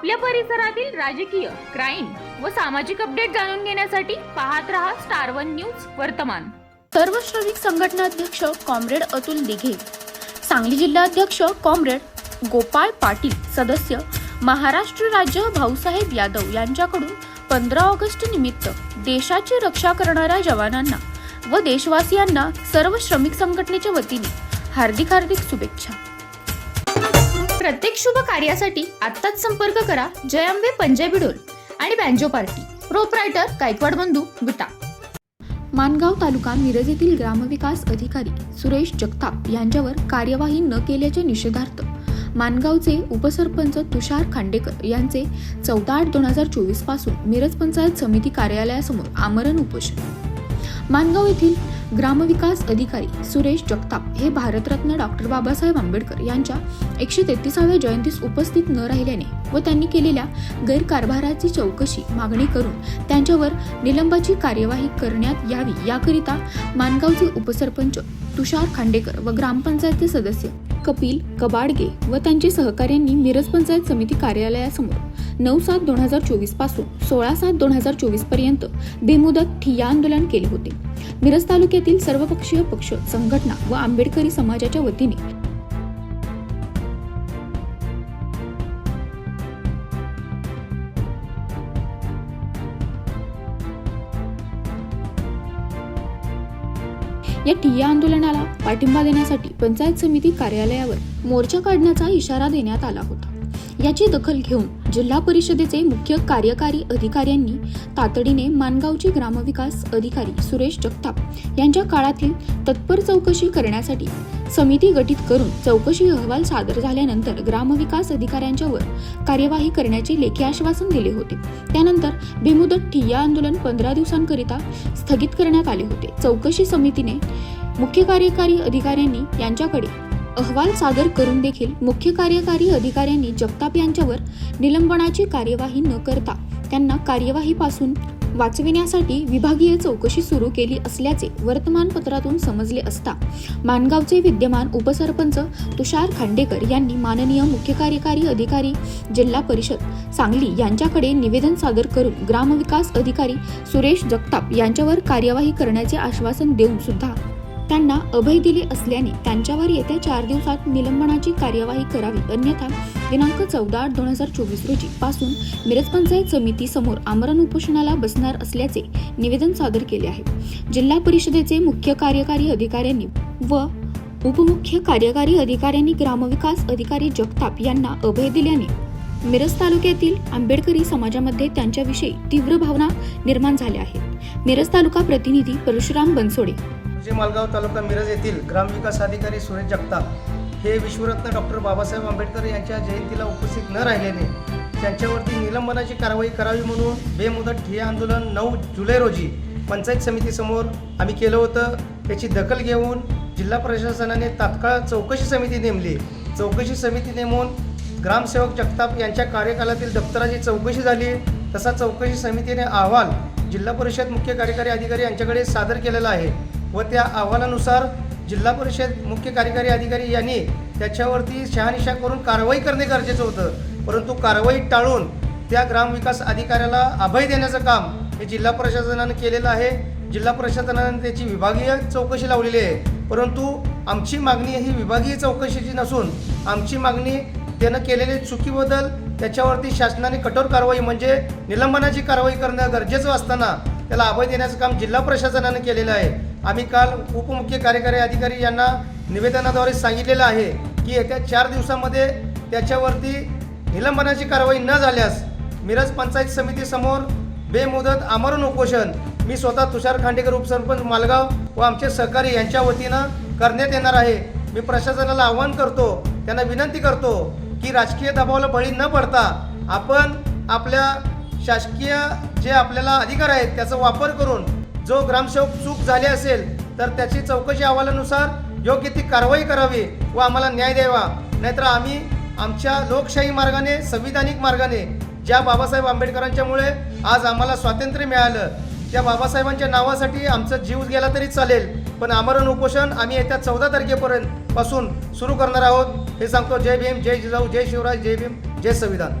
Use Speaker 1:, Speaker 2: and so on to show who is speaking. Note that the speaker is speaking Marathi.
Speaker 1: आपल्या परिसरातील राजकीय क्राईम व सामाजिक अपडेट जाणून घेण्यासाठी पाहत रहा स्टार वन न्यूज वर्तमान.
Speaker 2: सर्व श्रमिक संघटनाध्यक्ष कॉम्रेड अतुल दिघे सांगली जिल्हाध्यक्ष कॉम्रेड गोपाळ पाटील सदस्य महाराष्ट्र राज्य भाऊसाहेब यादव यांच्याकडून पंधरा ऑगस्ट निमित्त देशाची रक्षा करणाऱ्या जवानांना व देशवासियांना सर्व श्रमिक संघटनेच्या वतीने हार्दिक हार्दिक शुभेच्छा. प्रत्येक शुभ कार्यासाठी आत्ताच संपर्क करा. जयांबे पंजाबी डोल आणि बँजो पार्टी. प्रोपरायटर गायकवाड बंधू विटा. मानगाव तालुका मिरज येथील ग्रामविकास अधिकारी सुरेश जगताप यांच्यावर कार्यवाही न केल्याच्या निषेधार्थ मानगावचे उपसरपंच तुषार खांडेकर यांचे चौदा आठ दोन हजार चोवीसपासून मिरज पंचायत समिती कार्यालयासमोर आमरण उपोषण. मानगाव येथील ग्रामविकास अधिकारी सुरेश जगताप हे भारतरत्न डॉक्टर बाबासाहेब आंबेडकर यांच्या एकशे तेहतीसाव्या जयंतीस उपस्थित न राहिल्याने व त्यांनी केलेल्या गैरकारभाराची चौकशी मागणी करून त्यांच्यावर निलंबाची कार्यवाही करण्यात यावी याकरिता मानगावचे उपसरपंच तुषार खांडेकर व ग्रामपंचायतचे सदस्य कपिल कबाडगे व त्यांचे सहकाऱ्यांनी मिरज पंचायत समिती कार्यालयासमोर नऊ सात दोन हजार चोवीसपासून सोळा सात दोन हजार चोवीसपर्यंत बेमुदत ठिय्या आंदोलन केले होते. मिरज तालुक्यातील सर्वपक्षीय पक्ष संघटना व आंबेडकरी समाजाच्या वतीने या ठिय्या आंदोलनाला पाठिंबा देण्यासाठी पंचायत समिती कार्यालयावर मोर्चा काढण्याचा इशारा देण्यात आला होता. याची दखल घेऊन जिल्हा परिषदेचे मुख्य कार्यकारी अधिकाऱ्यांनी तातडीने मानगावचे ग्रामविकास अधिकारी सुरेश जगताप यांच्या काळातील तत्पर चौकशी करण्यासाठी समिती गठीत करून चौकशी अहवाल सादर झाल्यानंतर ग्रामविकास अधिकाऱ्यांच्यावर कार्यवाही करण्याचे लेखी आश्वासन दिले होते. त्यानंतर बेमुदत ठिय्या आंदोलन पंधरा दिवसांकरिता स्थगित करण्यात आले होते. चौकशी समितीने मुख्य कार्यकारी अधिकाऱ्यांनी यांच्याकडे अहवाल सादर करून देखील मुख्य कार्यकारी अधिकाऱ्यांनी जगताप यांच्यावर निलंबनाची कार्यवाही न करता त्यांना कार्यवाहीपासून वाचविण्यासाठी विभागीय चौकशी सुरू केली असल्याचे वर्तमानपत्रातून समजले असता मानगावचे विद्यमान उपसरपंच तुषार खांडेकर यांनी माननीय मुख्य कार्यकारी अधिकारी जिल्हा परिषद सांगली यांच्याकडे निवेदन सादर करून ग्रामविकास अधिकारी सुरेश जगताप यांच्यावर कार्यवाही करण्याचे आश्वासन देऊन सुद्धा त्यांना अभय दिले असल्याने त्यांच्यावर येत्या चार दिवसात निलंबनाची कार्यवाही करावी. अन्यथा दिनांक चौदा आठ दोन हजार चोवीस रोजी पासून मिरज पंचायत समिती समोर आमरण उपोषणाला बसणार असल्याचे निवेदन सादर केले आहे. जिल्हा परिषदेचे मुख्य कार्यकारी अधिकाऱ्यांनी व उपमुख्य कार्यकारी अधिकाऱ्यांनी ग्रामविकास अधिकारी जगताप यांना अभय दिल्याने मिरज तालुक्यातील आंबेडकरी समाजामध्ये त्यांच्याविषयी तीव्र भावना निर्माण झाल्या आहेत. मिरज तालुका प्रतिनिधी परशुराम बनसोडे
Speaker 3: जे मालगाव तालुका मिरज येथील ग्रामविकास अधिकारी सुरेश जगताप हे विश्वरत्न डॉक्टर बाबासाहेब आंबेडकर यांच्या जयंतीला उपस्थित न राहिल्याने त्यांच्यावरती निलंबनाची कारवाई करावी म्हणून बेमुदत ठिय्या आंदोलन नऊ जुलै रोजी पंचायत समितीसमोर आम्ही केलं होतं. त्याची दखल घेऊन जिल्हा प्रशासनाने तात्काळ चौकशी समिती नेमली. चौकशी समिती नेमून ग्रामसेवक जगताप यांच्या कार्यकालातील दप्तराची चौकशी झाली. तसा चौकशी समितीने अहवाल जिल्हा परिषद मुख्य कार्यकारी अधिकारी यांच्याकडे सादर केलेला आहे. व त्या अहवालानुसार जिल्हा परिषद मुख्य कार्यकारी अधिकारी यांनी त्याच्यावरती शहानिशा करून कारवाई करणे गरजेचं होतं. परंतु कारवाई टाळून त्या ग्रामविकास अधिकाऱ्याला अभय देण्याचं काम हे जिल्हा प्रशासनानं केलेलं आहे. जिल्हा प्रशासनाने त्याची विभागीय चौकशी लावलेली आहे. परंतु आमची मागणी ही विभागीय चौकशीची नसून आमची मागणी त्यानं केलेले चुकीबद्दल त्याच्यावरती शासनाने कठोर कारवाई म्हणजे निलंबनाची कारवाई करणं गरजेचं असताना त्याला अभय देण्याचं काम जिल्हा प्रशासनानं केलेलं आहे. आम्ही काल उपमुख्य कार्यकारी अधिकारी यांना निवेदनाद्वारे सांगितलेलं आहे की येत्या चार दिवसामध्ये त्याच्यावरती निलंबनाची कारवाई न झाल्यास मिरज पंचायत समितीसमोर बेमुदत आमरण उपोषण मी स्वतः तुषार खांडेकर उपसरपंच मालगाव व आमचे सहकारी यांच्या वतीनं करण्यात येणार आहे. मी प्रशासनाला आवाहन करतो त्यांना विनंती करतो की राजकीय दबावाला बळी न पडता आपण आपल्या शासकीय जे आपल्याला अधिकार आहेत त्याचा वापर करून जो ग्रामसेवक चूक झाली असेल तर त्याची चौकशी अहवालानुसार योग्य ती कारवाई करावी व आम्हाला न्याय द्यावा. नाहीतर आम्ही आमच्या लोकशाही मार्गाने संविधानिक मार्गाने ज्या बाबासाहेब आंबेडकरांच्यामुळे आज आम्हाला स्वातंत्र्य मिळालं त्या बाबासाहेबांच्या नावासाठी आमचा जीव गेला तरी चालेल. पण आमरण उपोषण आम्ही येत्या चौदा तारखेपर्यंत पासून सुरू करणार आहोत. हे सांगतो जय भीम जय जिजाऊ जय शिवराज जय भीम जय संविधान.